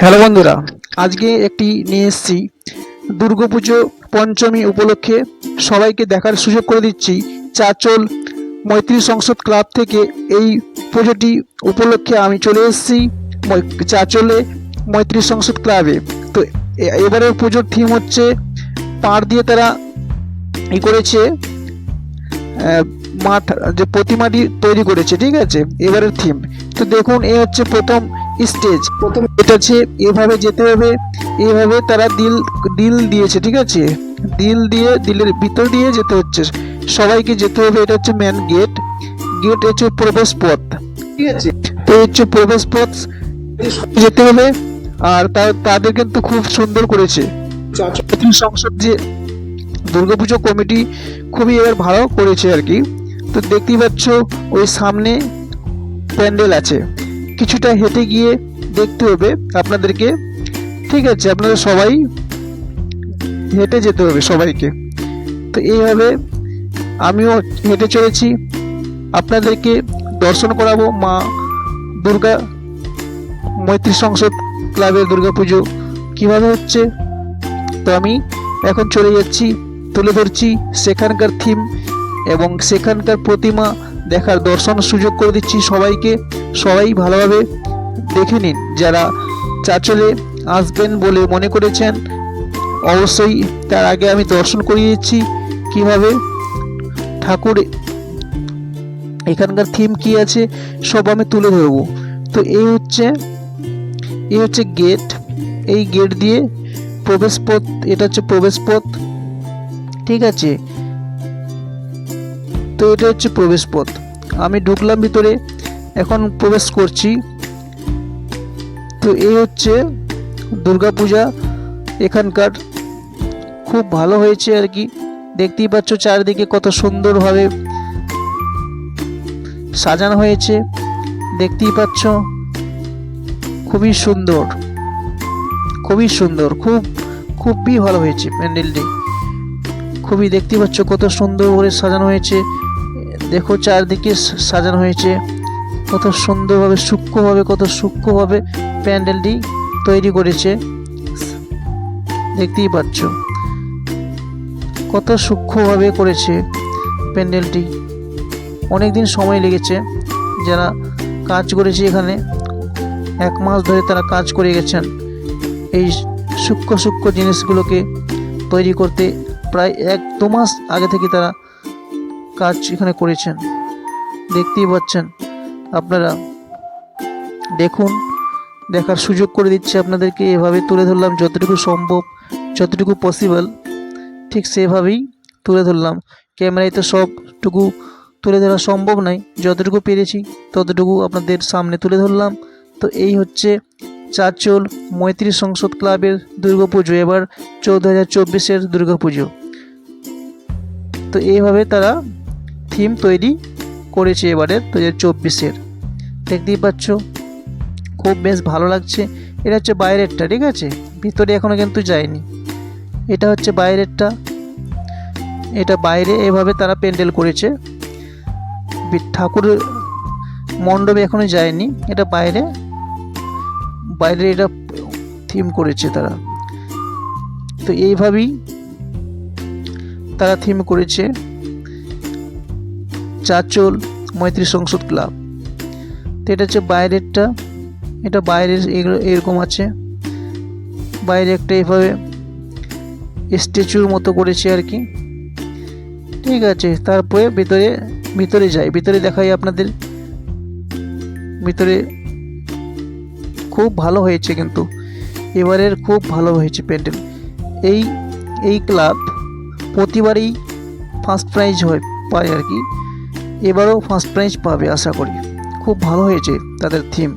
Hello বন্ধুরা, আজকে একটি নিয়ে এসেছি দুর্গাপুজো পঞ্চমী উপলক্ষে সবাইকে দেখার সুযোগ করে দিচ্ছি চাচল মৈত্রী সংসদ ক্লাব থেকে এই পুজোটি উপলক্ষে আমি চলে এসেছি চাচলে মৈত্রী সংসদ ক্লাবে। তো এবারের পুজোর থিম হচ্ছে পাড় দিয়ে তারা ই করেছে মাঠ, যে প্রতিমাটি তৈরি করেছে, ঠিক আছে? এবারের থিম তো দেখুন, এ হচ্ছে প্রথম স্টেজ। প্রথম এটা হচ্ছে এভাবে যেতে হবে, এভাবে তারা দিল দিল দিয়েছে, ঠিক আছে? দিল দিয়ে, দিলের ভিতর দিয়ে যেতে হচ্ছে। সবাইকে যেতে হবে, এটা হচ্ছে মেন গেট গেট হচ্ছে প্রবেশ পথ, ঠিক আছে? তো হচ্ছে প্রবেশ পথ। যেতে হবে, আর তাদের কিন্তু খুব সুন্দর করেছে। সংসদ যে দুর্গাপুজো কমিটি খুবই এবার ভালো করেছে আর কি। তো দেখতেই পাচ্ছ, ওই সামনে প্যান্ডেল আছে। কিছুটা হেঁটে গিয়ে দেখতে হবে আপনাদেরকে। ঠিক আছে, আপনারা সবাই হেঁটে যেতে হবে সবাইকে। তো এইভাবে আমিও হেঁটে চলেছি। আপনাদেরকে দর্শন করাবো মা দুর্গা মৈত্রী সংসদ ক্লাবের দুর্গাপুজো কীভাবে হচ্ছে। তো আমি এখন চলে যাচ্ছি, তুলে ধরছি সেখানকার থিম এবং সেখানকার প্রতিমা দেখার দর্শন সুযোগ করে দিচ্ছি সবাইকে। সবাই ভালোভাবে দেখে নিন যারা চাচলে আসবেন বলে মনে করেছেন। অবশ্যই তার আগে আমি দর্শন করিয়ে দিচ্ছি কীভাবে ঠাকুর এখানকার থিম কি আছে সব আমি তুলে ধরবো। তো এই হচ্ছে এই হচ্ছে গেট এই গেট দিয়ে প্রবেশ পথ, এটা হচ্ছে প্রবেশ পথ, ঠিক আছে? তো এটা হচ্ছে প্রবেশ পথ। আমি ঢুকলাম ভিতরে এখন প্রবেশ করছি। তো এই হচ্ছে দুর্গাপূজা। এখানকার খুব ভালো হয়েছে আর কি। দেখতেই পাচ্ছ চারিদিকে কত সুন্দরভাবে সাজানো হয়েছে। দেখতেই পাচ্ছ খুবই সুন্দর। খুবই সুন্দর। খুব, খুবই ভালো হয়েছে প্যান্ডেলটি। খুবই দেখতে পাচ্ছ কত সুন্দর করে সাজানো হয়েছে। দেখো চারদিকে সাজানো হয়েছে। কত সুন্দরভাবে, সূক্ষ্মভাবে, কত সূক্ষ্মভাবে প্যান্ডেলটি তৈরি করেছে। দেখতেই পাচ্ছ। কত সূক্ষ্মভাবে করেছে প্যান্ডেলটি। অনেক দিন সময় লেগেছে যারা কাজ করেছে এখানে। এক মাস ধরে তারা কাজ করে গেছেন। এই সূক্ষ্ম সূক্ষ্ম জিনিসগুলোকে তৈরি করতে প্রায় এক দু মাস আগে থেকে তারা কাজ এখানে করেছেন। দেখতেই পাচ্ছেন। আপনারা দেখুন, দেখার সুযোগ করে দিচ্ছে আপনাদেরকে। এভাবে তুলে ধরলাম যতটুকু সম্ভব, যতটুকু পসিবল ঠিক সেভাবেই তুলে ধরলাম। ক্যামেরায় তো সবটুকু তুলে ধরা সম্ভব নয়। যতটুকু পেরেছি, ততটুকু আপনাদের সামনে তুলে ধরলাম। তো এই হচ্ছে চারচল মৈত্রী সংসদ ক্লাবের দুর্গাপুজো এবার চৌদ্দ হাজার চব্বিশের দুর্গাপুজো তো এইভাবে তারা থিম তৈরি করেছে এবারে দু হাজার চব্বিশের। দেখতেই পাচ্ছ, খুব বেশ ভালো লাগছে। এটা হচ্ছে বাইরেরটা, ঠিক আছে? ভিতরে এখনও কিন্তু যায়নি। এটা হচ্ছে বাইরেরটা। এটা বাইরে এভাবে তারা প্যান্ডেল করেছে। ঠাকুর মণ্ডপে এখনও যায়নি। এটা বাইরে। বাইরে এটা থিম করেছে তারা। তো এইভাবেই তারা থিম করেছে। চাচল মৈত্রী সংসদ ক্লাব। তো এটা হচ্ছে বাইরেরটা। এটা বাইরের এগুলো এরকম আছে। বাইরে একটা এভাবে স্ট্যাচুর মতো করেছে আর কি। ঠিক আছে, তারপরে ভিতরে ভিতরে যাই। ভিতরে দেখাই আপনাদের। ভিতরে খুব ভালো হয়েছে কিন্তু। এবারের খুব ভালো হয়েছে প্যান্ডেল। এই এই ক্লাব প্রতিবারই ফার্স্ট প্রাইজ হয় পায় আর কি। এবারও ফার্স্ট প্রাইজ পাবে, আশা করি। খুব ভালো হয়েছে তাদের থিম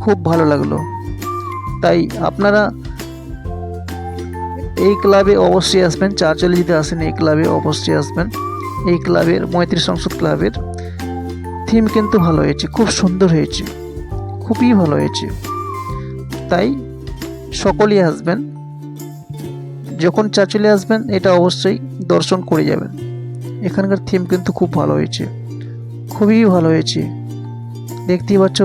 খুব ভালো লাগল। তাই আপনারা এই ক্লাবে অবশ্যই আসবেন চারচলে যদি আসেন, এই ক্লাবে অবশ্যই আসবেন। এই ক্লাবের মৈত্রী সংসদ ক্লাবের থিম কিন্তু ভালো হয়েছে, খুব সুন্দর হয়েছে। খুবই ভালো হয়েছে। তাই সকলেই আসবেন। যখন চাচলে আসবেন, এটা অবশ্যই দর্শন করে যাবেন। এখানকার থিম কিন্তু খুব ভালো হয়েছে। খুবই ভালো হয়েছে। দেখতেই পাচ্ছ